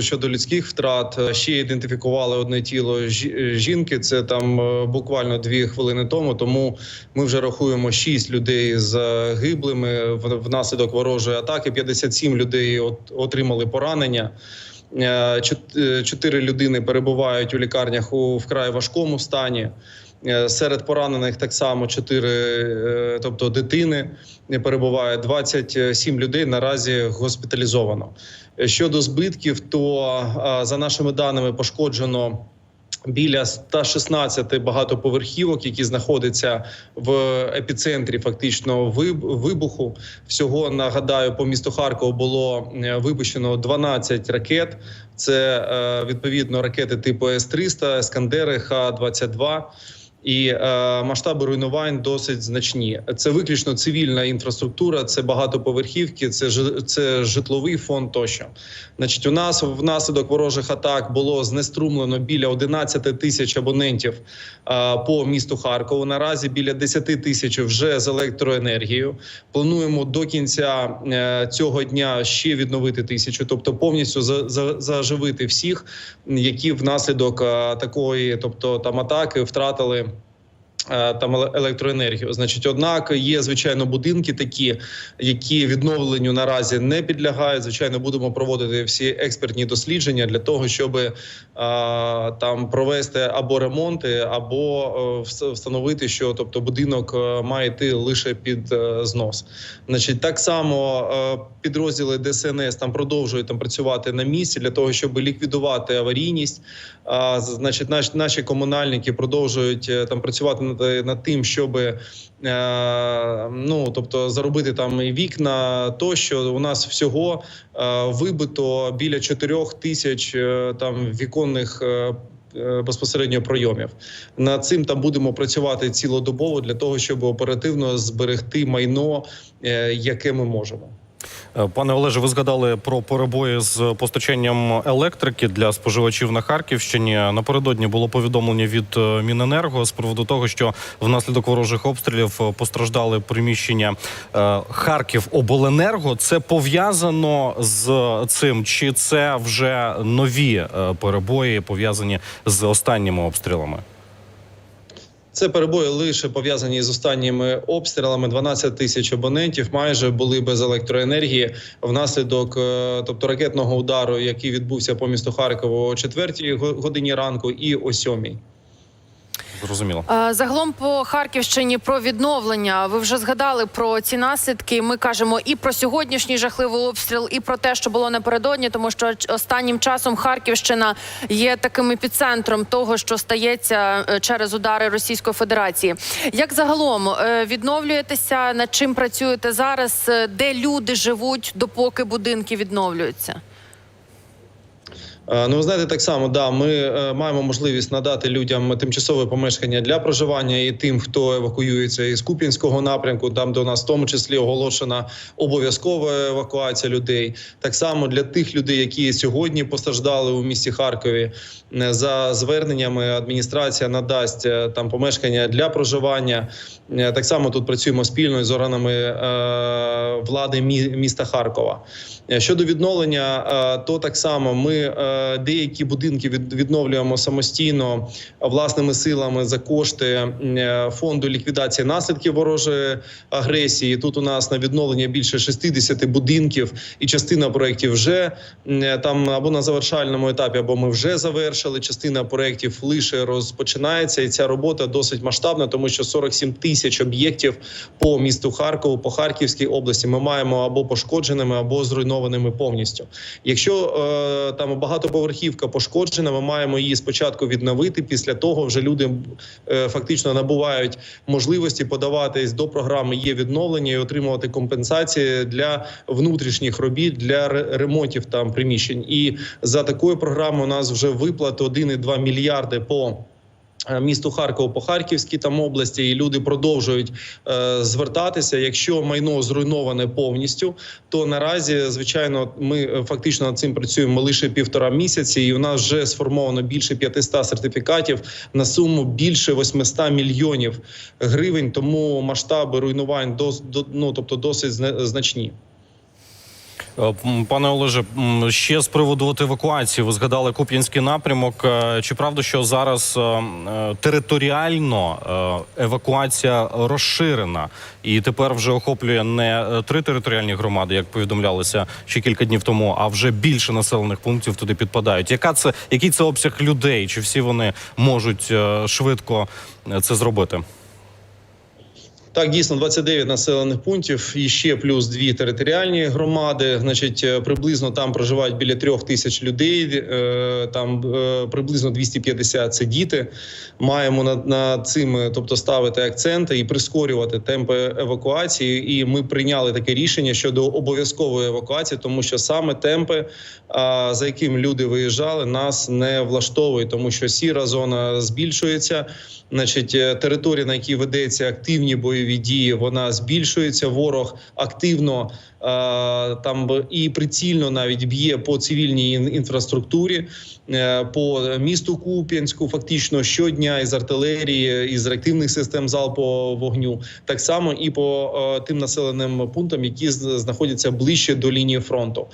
Щодо людських втрат е, ще ідентифікували одне тіло е, жінки. Це там е, буквально дві хвилини тому. Тому ми вже рахуємо шість людей загиблими внаслідок ворожої атаки. 57 людей от- отримали поранення. Чотири людини перебувають у лікарнях у вкрай важкому стані. Е, Серед поранених так само чотири, е, тобто дитини не перебуває. 27 людей наразі госпіталізовано. Щодо збитків, то за нашими даними пошкоджено. Біля 116 багатоповерхівок, які знаходяться в епіцентрі фактично виб- вибуху. Всього нагадаю, по місту Харкову було е, випущено 12 ракет. Це е, відповідно ракети типу С-300, Ескандери, Х-22. І е, масштаби руйнувань досить значні. Це виключно цивільна інфраструктура, це багатоповерхівки, це це житловий фонд. Тощо, значить, у нас внаслідок ворожих атак було знеструмлено біля 11 тисяч абонентів е, по місту Харкову. Наразі біля 10 тисяч вже з електроенергією. Плануємо до кінця е, цього дня ще відновити тисячу, тобто повністю за, за, заживити всіх, які внаслідок е, такої, тобто там атаки, втратили. Е, Там електроенергію, значить, однак є звичайно будинки, такі, які відновленню наразі не підлягають. Звичайно, будемо проводити всі експертні дослідження для того, щоб е, там провести або ремонти, або е, встановити, що тобто будинок має йти лише під знос. Значить, так само підрозділи ДСНС там продовжують там працювати на місці для того, щоб ліквідувати аварійність. Значить, наші, комунальники продовжують там працювати над, над тим, щоб е, ну тобто заробити там і вікна. Тощо у нас всього е, вибито біля 4 тисяч е, там віконних. е, е, Безпосередньо пройомів над цим там будемо працювати цілодобово для того, щоб оперативно зберегти майно, е, яке ми можемо. Е, Пане Олеже, ви згадали про перебої з постачанням електрики для споживачів на Харківщині. Напередодні було повідомлення від е, Міненерго з приводу того, що внаслідок ворожих обстрілів е, постраждали приміщення Харків Обленерго. Це пов'язано з цим, чи це вже нові перебої пов'язані з останніми обстрілами? Це перебої лише пов'язані з останніми обстрілами. 12 тисяч абонентів майже були без електроенергії внаслідок, е, тобто ракетного удару, який відбувся по місту Харкову о 4 годині ранку і о 7. Зрозуміло. Е, Загалом по Харківщині про відновлення. Ви вже згадали про ці наслідки. Ми кажемо і про сьогоднішній жахливий обстріл, і про те, що було напередодні, тому що останнім часом Харківщина є таким епіцентром того, що стається е, через удари Російської Федерації. Як загалом е, відновлюєтеся? Над чим працюєте зараз? Де люди живуть, допоки будинки відновлюються? Е, Ну, ви знаєте, так само да, ми е, маємо можливість надати людям тимчасове помешкання для проживання і тим, хто евакуюється із Куп'янського напрямку. Там до нас в тому числі оголошена обов'язкова евакуація людей. Так само для тих людей, які сьогодні постраждали у місті Харкові. е, За зверненнями адміністрація надасть там помешкання для проживання. Так само тут працюємо спільно з органами влади міста Харкова. Щодо відновлення, то так само ми деякі будинки від- відновлюємо самостійно власними силами за кошти е, фонду ліквідації наслідків ворожої агресії. Тут у нас на відновлення більше 60 будинків, і частина проєктів вже е, там або на завершальному етапі, або ми вже завершили. Частина проєктів лише розпочинається, і ця робота досить масштабна, тому що 47 тисяч об'єктів по місту Харкову, по Харківській області ми маємо або пошкодженими, або зруйнованими повністю. Якщо е, там багатоповерхівка пошкоджена, ми маємо її спочатку відновити. Після того вже люди е, фактично набувають можливості подаватись до програми є відновлення і отримувати компенсації для внутрішніх робіт для ремонтів там приміщень. І за такою програмою у нас вже виплати 1,2 мільярди по. Е, Місту Харкову по Харківській там області, і люди продовжують е, звертатися. Якщо майно зруйноване повністю, то наразі, звичайно, ми е, фактично над цим працюємо лише півтора місяці, і у нас вже сформовано більше 500 сертифікатів на суму більше 800 мільйонів гривень. Тому масштаби руйнувань дос, до, ну, тобто досить зна- значні. Е, Пане Олеже, ще з приводу от евакуації. Ви згадали Куп'янський напрямок. Е, Чи правда, що зараз е, територіально евакуація розширена і тепер вже охоплює не три територіальні громади, як повідомлялося ще кілька днів тому, а вже більше населених пунктів туди підпадають? Яка це який це обсяг людей? Чи всі вони можуть швидко це зробити? Так, дійсно, 29 населених пунктів і ще плюс дві територіальні громади. Значить, е, приблизно там проживають біля трьох тисяч людей. е, Там е, приблизно 250 – це діти. Маємо над, над цим, тобто ставити акценти і прискорювати темпи евакуації. І ми прийняли таке рішення щодо обов'язкової евакуації, тому що саме темпи, за яким люди виїжджали, нас не влаштовують, тому що сіра зона збільшується. Значить, територія, на якій ведеться активні бойові дії, вона збільшується. Ворог активно там і прицільно навіть б'є по цивільній інфраструктурі, е, по місту Куп'янську, фактично щодня із артилерії, із реактивних систем залпового вогню, так само і по е, тим населеним пунктам, які знаходяться ближче до лінії фронту.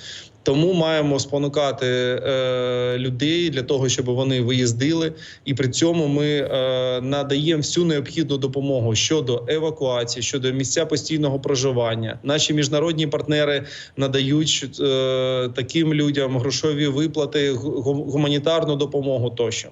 Тому маємо спонукати е, людей для того, щоб вони виїздили, і при цьому ми е, надаємо всю необхідну допомогу щодо евакуації, щодо місця постійного проживання. Наші міжнародні партнери надають е, таким людям грошові виплати, гу- гуманітарну допомогу тощо.